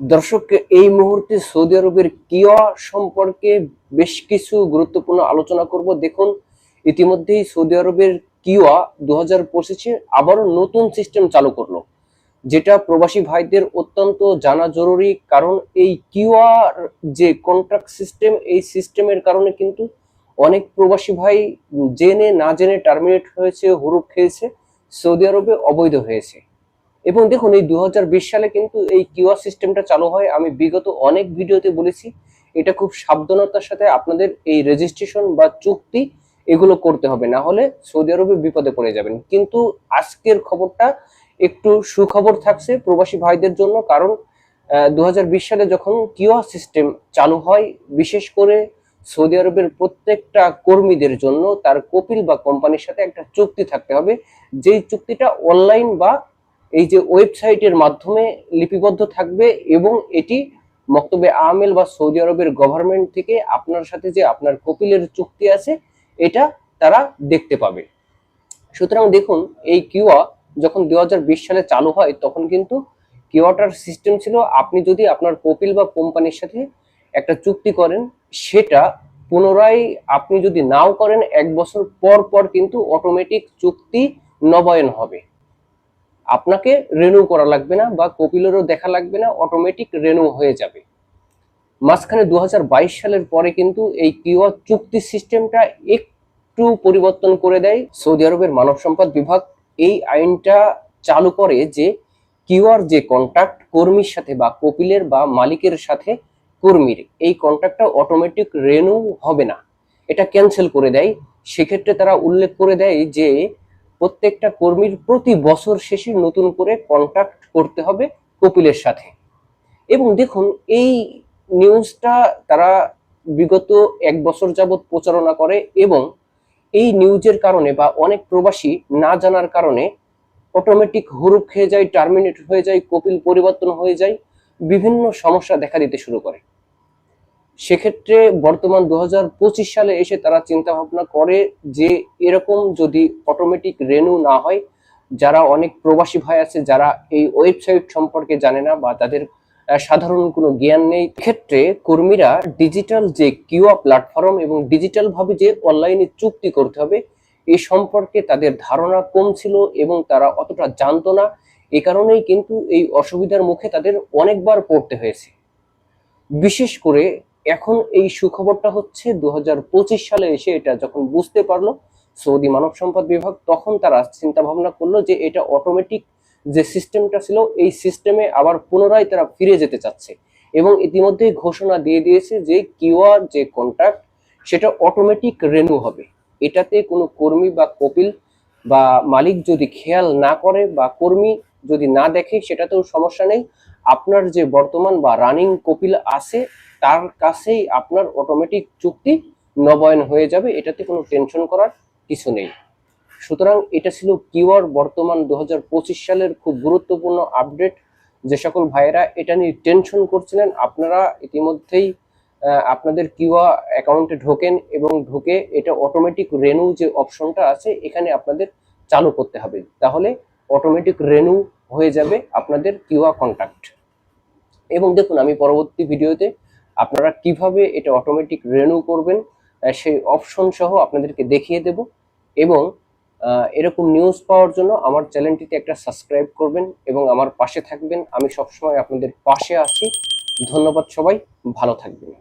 দর্শক এই মুহূর্তে সৌদি আরবের কিয়া সম্পর্কে বেশ কিছু গুরুত্বপূর্ণ আলোচনা করব। দেখুন, ইতিমধ্যেই সৌদি আরবের কিয়া দু হাজার পঁচিশে আবারও নতুন সিস্টেম চালু করল, যেটা প্রবাসী ভাইদের অত্যন্ত জানা জরুরি, কারণ এই কিউআর যে কন্ট্রাক্ট সিস্টেম এই সিস্টেমের কারণে কিন্তু অনেক প্রবাসী ভাই জেনে না জেনে টার্মিনেট হয়েছে, হুরুপ খেয়েছে, সৌদি আরবে অবৈধ হয়েছে। এবং দেখুন, এই দু হাজার বিশ সালে কিন্তু এই কিউআর সিস্টেমটা চালু হয়। আমি বিগত অনেক ভিডিওতে বলেছি, এটা খুব সাবধানতার সাথে আপনাদের এই রেজিস্ট্রেশন বা চুক্তি এগুলো করতে হবে। না হলে সৌদি আরবে বিপদে পড়ে যাবেন। কিন্তু আজকের খবরটা একটু সুখবর থাকছে প্রবাসী ভাইদের জন্য, কারণ দু হাজার বিশ সালে যখন কিউআর সিস্টেম চালু হয়, বিশেষ করে সৌদি আরবের প্রত্যেকটা কর্মীদের জন্য তার কপিল বা কোম্পানির সাথে একটা চুক্তি থাকতে হবে। যেই চুক্তিটা অনলাইন বা এই যে ওয়েবসাইটের মাধ্যমে লিপিবদ্ধ থাকবে এবং এটি মক্তবে আমেল বা সৌদি আরবের গভর্নমেন্ট থেকে আপনার সাথে যে আপনার কপিলের চুক্তি আছে, এটা তারা দেখতে পাবে। সুতরাং দেখুন, এই কিউয়া যখন দু হাজার বিশ সালে চালু হয়, তখন কিন্তু কিওয়াটার সিস্টেম ছিল, আপনি যদি আপনার কপিল বা কোম্পানির সাথে একটা চুক্তি করেন, সেটা পুনরায় আপনি যদি নাও করেন, এক বছর পর পর কিন্তু অটোমেটিক চুক্তি নবায়ন হবে। আপনাকে রেনু করা লাগবে না বা কপিলেরও দেখা লাগবে না অটোমেটিক রেনু হয়ে যাবে। মাঝখানে দু সালের পরে কিন্তু এই কিওয়া চুক্তি সিস্টেমটা একটু পরিবর্তন করে দেয় সৌদি আরবের মানব সম্পদ বিভাগ। এই আইনটা চালু করে যে কিউআর যে কন্ট্রাক্ট কর্মীর সাথে বা কপিলের বা মালিকের সাথে কর্মীর, এই কন্ট্রাক্টটা অটোমেটিক রেনু হবে না। এটা ক্যান্সেল করে দেয়। সেক্ষেত্রে তারা উল্লেখ করে দেয় যে প্রত্যেকটা কর্মীর প্রতি বছর শেষে নতুন করে কন্ট্রাক্ট করতে হবে কপিলের সাথে। এবং দেখুন, এই নিউজটা তারা বিগত এক বছর যাবৎ প্রচারণা করে এবং এই নিউজের কারণে বা অনেক প্রবাসী না জানার কারণে অটোমেটিক হুরুপ খেয়ে যায় টার্মিনেট হয়ে যায়, কপিল পরিবর্তন হয়ে যায়, বিভিন্ন সমস্যা দেখা দিতে শুরু করে। সেক্ষেত্রে বর্তমান দু হাজার পঁচিশ সালে এসে তারা চিন্তা ভাবনা করে যে এরকম যদি অটোমেটিক রেনু না হয়, যারা অনেক প্রবাসী ভাই আছে, যারা এই ওয়েবসাইট সম্পর্কে জানে না বা তাদের সাধারণ কোনো জ্ঞান নেই ক্ষেত্রে কর্মীরা ডিজিটাল যে কিউআ প্ল্যাটফর্ম এবং ডিজিটাল ভাবে যে অনলাইনে চুক্তি করতে হবে, এ সম্পর্কে তাদের ধারণা কম ছিল এবং তারা অতটা জানতো না। এ কারণেই কিন্তু এই অসুবিধার মুখে তাদের অনেকবার পড়তে হয়েছে। বিশেষ করে এখন এই সুখবরটা হচ্ছে দু হাজার পঁচিশ সালে এসে এটা যখন বুঝতে পারল সৌদি মানব সম্পদ বিভাগ, তখন তারা চিন্তা ভাবনা করল যে এটা অটোমেটিক যে সিস্টেমটা ছিল, এই সিস্টেমে আবার পুনরায় তারা ফিরে যেতে চাচ্ছে। এবং ইতিমধ্যে ঘোষণা দিয়ে দিয়েছে যে কিউআর যে কন্ট্রাক্ট সেটা অটোমেটিক রেনু হবে। এটাতে কোনো কর্মী বা কপিল বা মালিক যদি খেয়াল না করে বা কর্মী যদি না দেখে, সেটাতেও সমস্যা নেই। আপনার যে বর্তমান বা রানিং কপিল আছে তার কাছেই আপনার অটোমেটিক চুক্তি নবায়ন হয়ে যাবে, এটাতে কোনো টেনশন করার কিছু নেই। সুতরাং এটা ছিল কিওয়ার বর্তমান দু হাজার পঁচিশ সালের খুব গুরুত্বপূর্ণ আপডেট যে সকল ভাইয়েরা এটা নিয়ে টেনশন করছিলেন, আপনারা ইতিমধ্যেই আপনাদের কিউআ অ্যাকাউন্টে ঢোকেন এবং ঢুকে এটা অটোমেটিক রেনু যে অপশনটা আছে, এখানে আপনাদের চালু করতে হবে। তাহলে অটোমেটিক রেনু হয়ে যাবে আপনাদের কিউআ কন্ট্যাক্ট এবং দেখুন, আমি পরবর্তী ভিডিওতে আপনারা কীভাবে এটা অটোমেটিক রেনু করবেন সেই অপশন সহ আপনাদেরকে দেখিয়ে দেব এবং এরকম নিউজ পাওয়ার জন্য আমার চ্যানেলটিতে একটা সাবস্ক্রাইব করবেন এবং আমার পাশে থাকবেন। আমি সবসময় আপনাদের পাশে আছি। ধন্যবাদ সবাই। ভালো থাকবেন।